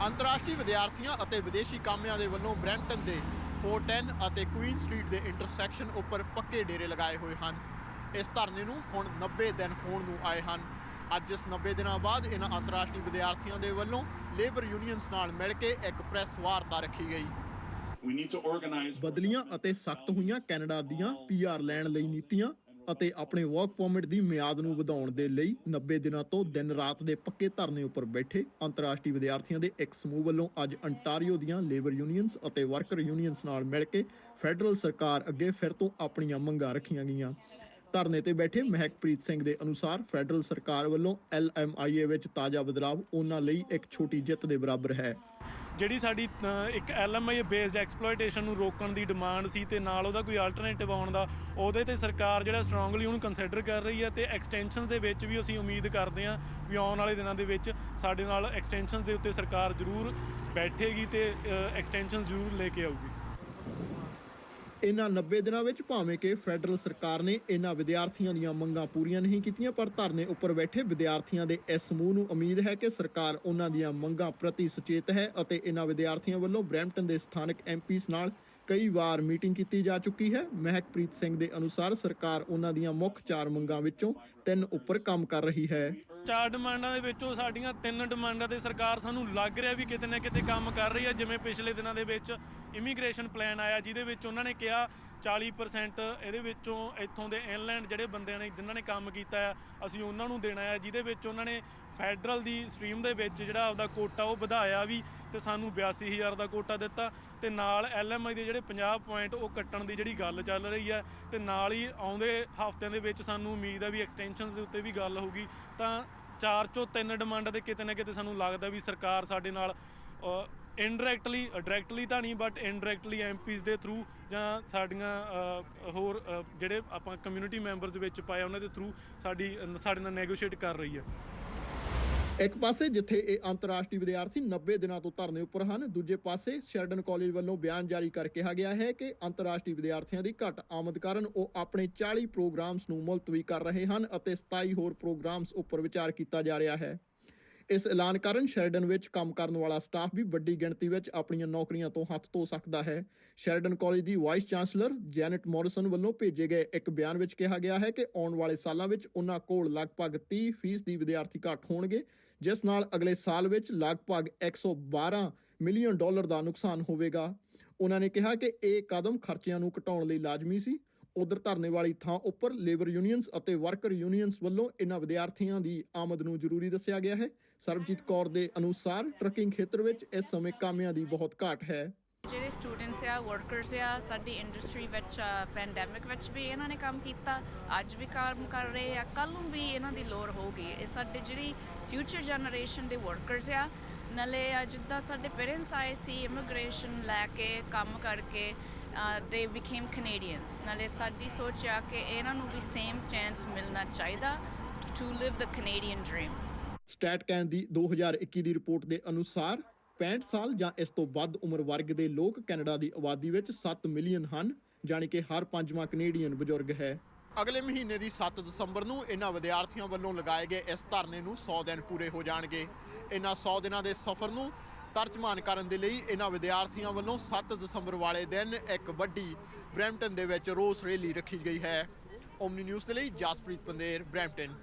ਅੰਤਰਰਾਸ਼ਟਰੀ ਵਿਦਿਆਰਥੀਆਂ ਅਤੇ ਵਿਦੇਸ਼ੀ ਕਾਮਿਆਂ ਦੇ ਵੱਲੋਂ ਬ੍ਰੈਂਪਟਨ ਦੇ 410 ਅਤੇ ਕੁਈਨ ਸਟਰੀਟ ਦੇ ਇੰਟਰਸੈਕਸ਼ਨ ਉੱਪਰ ਪੱਕੇ ਡੇਰੇ ਲਗਾਏ ਹੋਏ ਹਨ ਇਸ ਧਰਨੇ ਨੂੰ ਹੁਣ 90 ਦਿਨ ਹੋਣ ਨੂੰ ਆਏ ਹਨ ਅੱਜ ਇਸ 90 ਦਿਨਾਂ ਬਾਅਦ ਇਹਨਾਂ ਅੰਤਰਰਾਸ਼ਟਰੀ ਵਿਦਿਆਰਥੀਆਂ ਦੇ ਵੱਲੋਂ ਲੇਬਰ ਯੂਨੀਅਨਸ ਨਾਲ ਮਿਲ ਕੇ ਇੱਕ ਪ੍ਰੈਸ ਵਾਰਤਾ ਰੱਖੀ ਗਈ. ਬਦਲੀਆਂ ਅਤੇ ਸਖਤ ਹੋਈਆਂ ਕੈਨੇਡਾ ਦੀਆਂ ਪੀਆਰ ਲੈਣ ਲਈ ਨੀਤੀਆਂ ਅਤੇ ਆਪਣੇ ਵਰਕ ਪਰਮਿਟ ਦੀ ਮਿਆਦ ਨੂੰ ਵਧਾਉਣ ਦੇ ਲਈ 90 ਦਿਨਾਂ ਤੋਂ ਦਿਨ ਰਾਤ ਦੇ ਪੱਕੇ ਧਰਨੇ ਉੱਪਰ ਬੈਠੇ ਅੰਤਰਰਾਸ਼ਟਰੀ ਵਿਦਿਆਰਥੀਆਂ ਦੇ ਇੱਕ ਸਮੂਹ ਵੱਲੋਂ ਅੱਜ ਅੰਟਾਰੀਓ ਦੀਆਂ ਲੇਬਰ ਯੂਨੀਅਨਸ ਅਤੇ ਵਰਕਰ ਯੂਨੀਅਨਸ ਨਾਲ ਮਿਲ ਕੇ ਫੈਡਰਲ ਸਰਕਾਰ ਅੱਗੇ ਫਿਰ ਤੋਂ ਆਪਣੀਆਂ ਮੰਗਾਂ ਰੱਖੀਆਂ ਗਈਆਂ। ਧਰਨੇ ਤੇ ਬੈਠੇ ਮਹਿਕਪ੍ਰੀਤ ਸਿੰਘ ਦੇ ਅਨੁਸਾਰ ਫੈਡਰਲ ਸਰਕਾਰ ਵੱਲੋਂ ਐਲਐਮਆਈਏ ਵਿੱਚ ਤਾਜ਼ਾ ਬਦਲਾਅ ਉਹਨਾਂ ਲਈ ਇੱਕ ਛੋਟੀ ਜਿੱਤ ਦੇ ਬਰਾਬਰ ਹੈ। ਜਿਹੜੀ ਸਾਡੀ ਅ, ਇੱਕ ਐਲਐਮਆਈ ਬੇਸਡ ਐਕਸਪਲੋਇਟੇਸ਼ਨ ਨੂੰ ਰੋਕਣ ਦੀ ਡਿਮਾਂਡ ਸੀ ਤੇ ਨਾਲ ਉਹਦਾ ਕੋਈ ਆਲਟਰਨੇਟਿਵ ਆਉਣ ਦਾ ਉਹਦੇ ਤੇ ਸਰਕਾਰ ਜਿਹੜਾ ਸਟਰੋਂਗਲੀ ਉਹਨੂੰ ਕੰਸੀਡਰ ਕਰ ਰਹੀ ਹੈ ਤੇ ਐਕਸਟੈਂਸ਼ਨਸ ਦੇ ਵਿੱਚ ਵੀ ਅਸੀਂ ਉਮੀਦ ਕਰਦੇ ਹਾਂ ਵੀ ਆਉਣ ਵਾਲੇ ਦਿਨਾਂ ਦੇ ਵਿੱਚ ਸਾਡੇ ਨਾਲ ਐਕਸਟੈਂਸ਼ਨਸ ਦੇ ਉੱਤੇ ਸਰਕਾਰ ਜ਼ਰੂਰ ਬੈਠੇਗੀ ਤੇ ਐਕਸਟੈਂਸ਼ਨਸ ਜ਼ਰੂਰ ਲੈ ਕੇ ਆਊਗੀ। ਇਹਨਾਂ 90 ਦਿਨਾਂ ਵਿੱਚ ਭਾਵੇਂ ਕਿ ਫੈਡਰਲ ਸਰਕਾਰ ਨੇ ਇਹਨਾਂ ਵਿਦਿਆਰਥੀਆਂ ਦੀਆਂ ਮੰਗਾਂ ਪੂਰੀਆਂ ਨਹੀਂ ਕੀਤੀਆਂ, ਪਰ ਧਰਨੇ ਉੱਪਰ ਬੈਠੇ ਵਿਦਿਆਰਥੀਆਂ ਦੇ ਇਸ ਸਮੂਹ ਨੂੰ ਉਮੀਦ ਹੈ ਕਿ ਸਰਕਾਰ ਉਹਨਾਂ ਦੀਆਂ ਮੰਗਾਂ ਪ੍ਰਤੀ ਸੁਚੇਤ ਹੈ ਅਤੇ ਇਹਨਾਂ ਵਿਦਿਆਰਥੀਆਂ ਵੱਲੋਂ ਬ੍ਰੈਂਪਟਨ ਦੇ ਸਥਾਨਕ ਐਮਪੀਸ ਨਾਲ ਕਈ ਵਾਰ ਮੀਟਿੰਗ ਕੀਤੀ ਜਾ ਚੁੱਕੀ ਹੈ। ਮਹਿਕਪ੍ਰੀਤ ਸਿੰਘ ਦੇ ਅਨੁਸਾਰ ਸਰਕਾਰ ਉਹਨਾਂ ਦੀਆਂ ਮੁੱਖ ਚਾਰ ਮੰਗਾਂ ਵਿੱਚੋਂ ਤਿੰਨ ਉੱਪਰ ਕੰਮ ਕਰ ਰਹੀ ਹੈ। ਚਾਰ ਡਿਮਾਂਡਾਂ ਦੇ ਵਿੱਚੋਂ ਸਾਡੀਆਂ ਤਿੰਨ ਡਿਮਾਂਡਾਂ ਤੇ ਸਰਕਾਰ ਸਾਨੂੰ ਲੱਗ ਰਿਹਾ ਵੀ ਕਿਤੇ ਨਾ ਕਿਤੇ ਕੰਮ ਕਰ ਰਹੀ ਹੈ। ਜਿਵੇਂ ਪਿਛਲੇ ਦਿਨਾਂ ਦੇ ਵਿੱਚ ਇਮੀਗ੍ਰੇਸ਼ਨ ਪਲਾਨ ਆਇਆ, ਜਿਹਦੇ ਵਿੱਚ ਉਹਨਾਂ ਨੇ ਕਿਹਾ 40% ਇਹਦੇ ਵਿੱਚੋਂ ਇੱਥੋਂ ਦੇ ਇਨਲੈਂਡ ਜਿਹੜੇ ਬੰਦਿਆਂ ਨੇ, ਜਿਨ੍ਹਾਂ ਨੇ ਕੰਮ ਕੀਤਾ ਹੈ, ਅਸੀਂ ਉਹਨਾਂ ਨੂੰ ਦੇਣਾ ਹੈ। ਜਿਹਦੇ ਵਿੱਚ ਉਹਨਾਂ ਨੇ ਫੈਡਰਲ ਦੀ ਸਟਰੀਮ ਦੇ ਵਿੱਚ ਜਿਹੜਾ ਆਪਦਾ ਕੋਟਾ ਉਹ ਵਧਾਇਆ ਵੀ ਤੇ ਸਾਨੂੰ 82000 ਦਾ ਕੋਟਾ ਦਿੱਤਾ ਤੇ ਨਾਲ ਐਲਐਮਆਈ ਦੇ ਜਿਹੜੇ 50 ਪੁਆਇੰਟ ਉਹ ਕੱਟਣ ਦੀ ਜਿਹੜੀ ਗੱਲ ਚੱਲ ਰਹੀ ਹੈ ਤੇ ਨਾਲ ਹੀ ਆਉਂਦੇ ਹਫ਼ਤਿਆਂ ਦੇ ਵਿੱਚ ਸਾਨੂੰ ਉਮੀਦ ਹੈ ਵੀ ਐਕਸਟੈਂਸ਼ਨਸ ਦੇ ਉੱਤੇ ਵੀ ਗੱਲ ਹੋਊਗੀ। ਤਾਂ ਚਾਰ ਚੋਂ ਤਿੰਨ ਡਿਮਾਂਡਾਂ ਤੇ ਕਿਤੇ ਨਾ ਕਿਤੇ ਸਾਨੂੰ ਲੱਗਦਾ ਵੀ ਸਰਕਾਰ ਸਾਡੇ ਨਾਲ ਇਨਡਾਇਰੈਕਟਲੀ ਡਾਇਰੈਕਟਲੀ ਤਾਂ ਨਹੀਂ ਬਟ ਇਨਡਾਇਰੈਕਟਲੀ ਐਮਪੀਸ ਦੇ ਥਰੂ ਜਾਂ ਸਾਡੀਆਂ ਹੋਰ ਜਿਹੜੇ ਆਪਾਂ ਕਮਿਊਨਿਟੀ ਮੈਂਬਰਸ ਵਿੱਚ ਪਾਇਆ ਉਹਨਾਂ ਦੇ ਥਰੂ ਸਾਡੀ, ਸਾਡੇ ਨਾਲ ਨੈਗੋਸ਼ੀਏਟ ਕਰ ਰਹੀ ਹੈ। ਇੱਕ ਪਾਸੇ ਜਿੱਥੇ ਇਹ ਅੰਤਰਰਾਸ਼ਟਰੀ ਵਿਦਿਆਰਥੀ 90 ਦਿਨਾਂ ਤੋਂ ਧਰਨੇ ਉੱਪਰ ਹਨ, ਦੂਜੇ ਪਾਸੇ ਸ਼ੈਰਡਨ ਕਾਲਜ ਵੱਲੋਂ ਬਿਆਨ ਜਾਰੀ ਕਰ ਕਿਹਾ ਗਿਆ ਹੈ ਕਿ ਅੰਤਰਰਾਸ਼ਟਰੀ ਵਿਦਿਆਰਥੀਆਂ ਦੀ ਘੱਟ ਆਮਦ ਕਾਰਨ ਉਹ ਆਪਣੇ 40 ਪ੍ਰੋਗਰਾਮਸ ਨੂੰ ਮੁਲਤਵੀ ਕਰ ਰਹੇ ਹਨ ਅਤੇ 27 ਹੋਰ ਪ੍ਰੋਗਰਾਮਸ ਉੱਪਰ ਵਿਚਾਰ ਕੀਤਾ ਜਾ ਰਿਹਾ ਹੈ। ਇਸ ਐਲਾਨ ਕਾਰਨ ਸ਼ੈਰਡਨ ਵਿੱਚ ਕੰਮ ਕਰਨ ਵਾਲਾ ਸਟਾਫ ਵੀ ਵੱਡੀ ਗਿਣਤੀ ਵਿੱਚ ਆਪਣੀਆਂ ਨੌਕਰੀਆਂ ਤੋਂ ਹੱਥ ਧੋ ਸਕਦਾ ਹੈ। ਸ਼ੈਰਡਨ ਕਾਲਜ ਦੀ ਵਾਈਸ ਚਾਂਸਲਰ ਜੈਨਟ ਮੌਰਿਸਨ ਵੱਲੋਂ ਭੇਜੇ ਗਏ ਇੱਕ ਬਿਆਨ ਵਿੱਚ ਕਿਹਾ ਗਿਆ ਹੈ ਕਿ ਆਉਣ ਵਾਲੇ ਸਾਲਾਂ ਵਿੱਚ ਉਹਨਾਂ ਕੋਲ ਲਗਭਗ 30% ਦੀ ਵਿਦਿਆਰਥੀ ਘੱਟ ਹੋਣਗੇ, ਜਿਸ ਨਾਲ ਅਗਲੇ ਸਾਲ ਵਿੱਚ ਲਗਭਗ 112 ਮਿਲੀਅਨ ਡਾਲਰ ਦਾ ਨੁਕਸਾਨ ਹੋਵੇਗਾ। ਉਹਨਾਂ ਨੇ ਕਿਹਾ ਕਿ ਇਹ ਕਦਮ ਖਰਚਿਆਂ ਨੂੰ ਘਟਾਉਣ ਲਈ ਲਾਜ਼ਮੀ ਸੀ। ਉਧਰ ਧਰਨੇ ਵਾਲੀ ਥਾਂ ਉੱਪਰ ਲੇਬਰ ਯੂਨੀਅਨਸ ਅਤੇ ਵਰਕਰ ਯੂਨੀਅਨਸ ਵੱਲੋਂ ਇਹਨਾਂ ਵਿਦਿਆਰਥੀਆਂ ਦੀ ਆਮਦ ਨੂੰ ਜ਼ਰੂਰੀ ਦੱਸਿਆ ਗਿਆ ਹੈ। ਸਰਬਜੀਤ ਕੌਰ ਦੇ ਅਨੁਸਾਰ ਟਰੱਕਿੰਗ ਖੇਤਰ ਵਿੱਚ ਇਸ ਸਮੇਂ ਕਾਮਿਆਂ ਦੀ ਬਹੁਤ ਘਾਟ ਹੈ। ਜਿਹੜੇ ਸਟੂਡੈਂਟਸ ਆ ਵਰਕਰਸ ਆ, ਸਾਡੀ ਇੰਡਸਟਰੀ ਵਿੱਚ ਪੈਂਡੈਮਿਕ ਵਿੱਚ ਵੀ ਇਹਨਾਂ ਨੇ ਕੰਮ ਕੀਤਾ। ਅੱਜ ਵੀ ਕੰਮ ਕਰ ਰਹੇ ਆ। ਕੱਲ ਨੂੰ ਵੀ ਇਹਨਾਂ ਦੀ ਲੋੜ ਹੋਊਗੀ। ਇਹ ਸਾਡੇ ਜਿਹੜੀ ਫਿਊਚਰ ਜਨਰੇਸ਼ਨ ਦੇ ਵਰਕਰਸ ਆ, ਨਾਲੇ ਜਿੱਦਾਂ ਸਾਡੇ ਪੇਰੈਂਟਸ ਆਏ ਸੀ ਇਮੀਗ੍ਰੇਸ਼ਨ ਲੈ ਕੇ, ਕੰਮ ਕਰਕੇ ਦੇ ਬਿਕੇਮ ਕੈਨੇਡੀਅਨਸ ਨਾਲੇ ਸਾਡੀ ਸੋਚ ਆ ਕਿ ਇਹਨਾਂ ਨੂੰ ਵੀ ਸੇਮ ਚਾਂਸ ਮਿਲਣਾ ਚਾਹੀਦਾ to live the Canadian dream StatCan ਦੀ 2021 ਦੀ ਰਿਪੋਰਟ ਦੇ ਅਨੁਸਾਰ 65 ਸਾਲ ਜਾਂ ਇਸ ਤੋਂ ਵੱਧ ਉਮਰ ਵਰਗ ਦੇ ਲੋਕ ਕੈਨੇਡਾ ਦੀ ਆਬਾਦੀ ਵਿੱਚ 7 ਮਿਲੀਅਨ ਹਨ ਜਾਣੀ ਕਿ ਹਰ ਪੰਜਵਾਂ ਕੈਨੇਡੀਅਨ ਬਜ਼ੁਰਗ ਹੈ। ਅਗਲੇ ਮਹੀਨੇ ਦੀ 7 ਦਸੰਬਰ ਨੂੰ ਇਹਨਾਂ ਵਿਦਿਆਰਥੀਆਂ ਵੱਲੋਂ ਲਗਾਏ ਗਏ ਇਸ ਧਰਨੇ ਨੂੰ 100 ਦਿਨ ਪੂਰੇ ਹੋ ਜਾਣਗੇ। ਇਹਨਾਂ 100 ਦਿਨਾਂ ਦੇ ਸਫ਼ਰ ਨੂੰ ਤਰਜਮਾਨ ਕਰਨ ਦੇ ਲਈ ਇਹਨਾਂ ਵਿਦਿਆਰਥੀਆਂ ਵੱਲੋਂ 7 ਦਸੰਬਰ ਵਾਲੇ ਦਿਨ ਇੱਕ ਵੱਡੀ ਬ੍ਰੈਂਪਟਨ ਦੇ ਵਿੱਚ ਰੋਸ ਰੈਲੀ ਰੱਖੀ ਗਈ ਹੈ। ਓਮਨੀ ਨਿਊਜ਼ ਦੇ ਲਈ ਜਸਪ੍ਰੀਤ ਪੰਦੇਰ, ਬ੍ਰੈਂਪਟਨ।